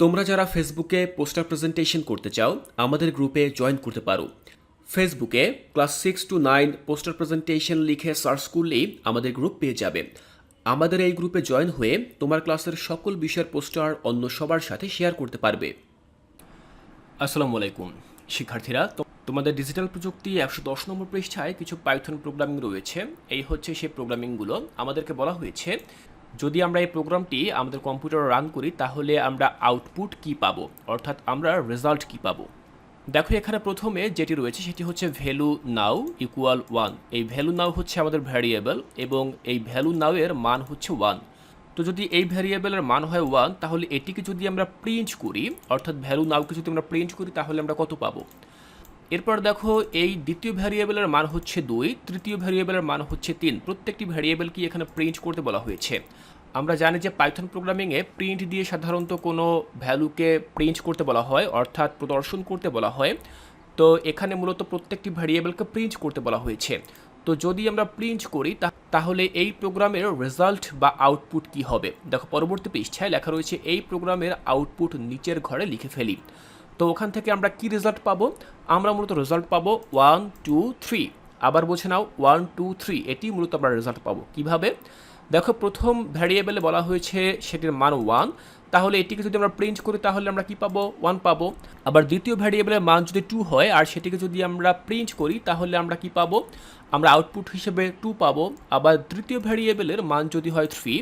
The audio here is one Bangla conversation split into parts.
তোমরা যারা ফেসবুকে পোস্টার প্রেজেন্টেশন করতে চাও, আমাদের গ্রুপে জয়েন করতে পারো। ফেসবুকে class six to nine poster presentation লিখে সার্চ করলেই আমাদের গ্রুপ পেয়ে যাবে। আমাদের এই গ্রুপে জয়েন হয়ে তোমার ক্লাসের সকল বিষয়ের পোস্টার অন্য সবার সাথে শেয়ার করতে পারবে। আসসালামু আলাইকুম। শিক্ষার্থীরা তোমাদের ডিজিটাল প্রযুক্তি একশো দশ নম্বর পৃষ্ঠায় কিছু পাইথন প্রোগ্রামিং রয়েছে। এই হচ্ছে সেই প্রোগ্রামিংগুলো আমাদেরকে বলা হয়েছে যদি আমরা এই প্রোগ্রামটি আমাদের কম্পিউটারে রান করি, তাহলে আমরা আউটপুট কি পাবো? অর্থাৎ আমরা রেজাল্ট কি পাবো? দেখো, এখানে প্রথমে যেটি রয়েছে, সেটি হচ্ছে ভ্যালু নাও ইকুয়াল ওয়ান। এই ভ্যালু নাও হচ্ছে আমাদের ভ্যারিয়েবল এবং এই ভ্যালু নাও এর মান হচ্ছে ওয়ান। তো যদি এই ভ্যারিয়েবলের মান হয় ওয়ান, তাহলে এটিকে যদি আমরা প্রিন্ট করি, অর্থাৎ ভ্যালু নাওকে যদি আমরা প্রিন্ট করি, তাহলে আমরা কত পাবো? এরপর দেখো, এই দ্বিতীয় ভ্যারিয়েবলের মান হচ্ছে দুই, তৃতীয় ভ্যারিয়েবলের মান হচ্ছে তিন। প্রত্যেকটি ভ্যারিয়েবলকে এখানে প্রিন্ট করতে বলা হয়েছে। আমরা জানি যে পাইথন প্রোগ্রামিংয়ে প্রিন্ট দিয়ে সাধারণত কোনো ভ্যালুকে প্রিন্ট করতে বলা হয়, অর্থাৎ প্রদর্শন করতে বলা হয়। তো এখানে মূলত প্রত্যেকটি ভ্যারিয়েবলকে প্রিন্ট করতে বলা হয়েছে। তো যদি আমরা প্রিন্ট করি তাহলে এই প্রোগ্রামের রেজাল্ট বা আউটপুট কি হবে? দেখো, পরবর্তী পৃষ্ঠায় লেখা রয়েছে, এই প্রোগ্রামের আউটপুট নিচের ঘরে লিখে ফেলি। তো ওখান থেকে আমরা কি রেজাল্ট পাবো? আমরা মূলত রেজাল্ট পাবো ওয়ান টু থ্রি আবার বোঝে নাও ওয়ান টু থ্রি এটি মূলত আমরা রেজাল্ট পাবো। কীভাবে? দেখো প্রথম ভ্যারিয়েবলে বলা হয়েছে সেটির মান ওয়ান তাহলে এটিকে যদি আমরা প্রিন্ট করি, তাহলে আমরা কি পাবো? ওয়ান পাবো। আবার দ্বিতীয় ভ্যারিয়েবলের মান যদি টু হয়, আর সেটিকে যদি আমরা প্রিন্ট করি, তাহলে আমরা কি পাবো? আমরা আউটপুট হিসেবে টু পাবো। আবার তৃতীয় ভ্যারিয়েবলের মান যদি হয় থ্রি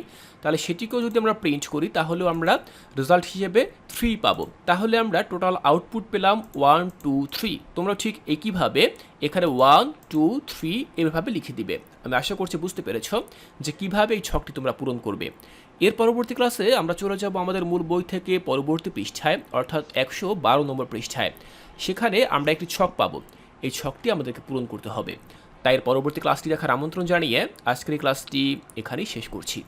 তাহলে সেটিকেও যদি আমরা প্রিন্ট করি, তাহলেও আমরা রেজাল্ট হিসেবে থ্রি পাবো। তাহলে আমরা টোটাল আউটপুট পেলাম ওয়ান টু থ্রি তোমরা ঠিক একইভাবে এখানে ওয়ান টু থ্রি এভাবে লিখে দিবে। আমি আশা করছি বুঝতে পেরেছ যে কীভাবে এই ছকটি তোমরা পূরণ করবে। এর পরবর্তী ক্লাসে আমরা চলে যাব আমাদের মূল বই থেকে পরবর্তী পৃষ্ঠায়, অর্থাৎ একশো বারো নম্বর পৃষ্ঠায়। সেখানে আমরা একটি ছক পাব। এই ছকটি আমাদেরকে পূরণ করতে হবে। তাই এর পরবর্তী ক্লাসটি দেখার আমন্ত্রণ জানিয়ে আজকের এই ক্লাসটি এখানেই শেষ করছি।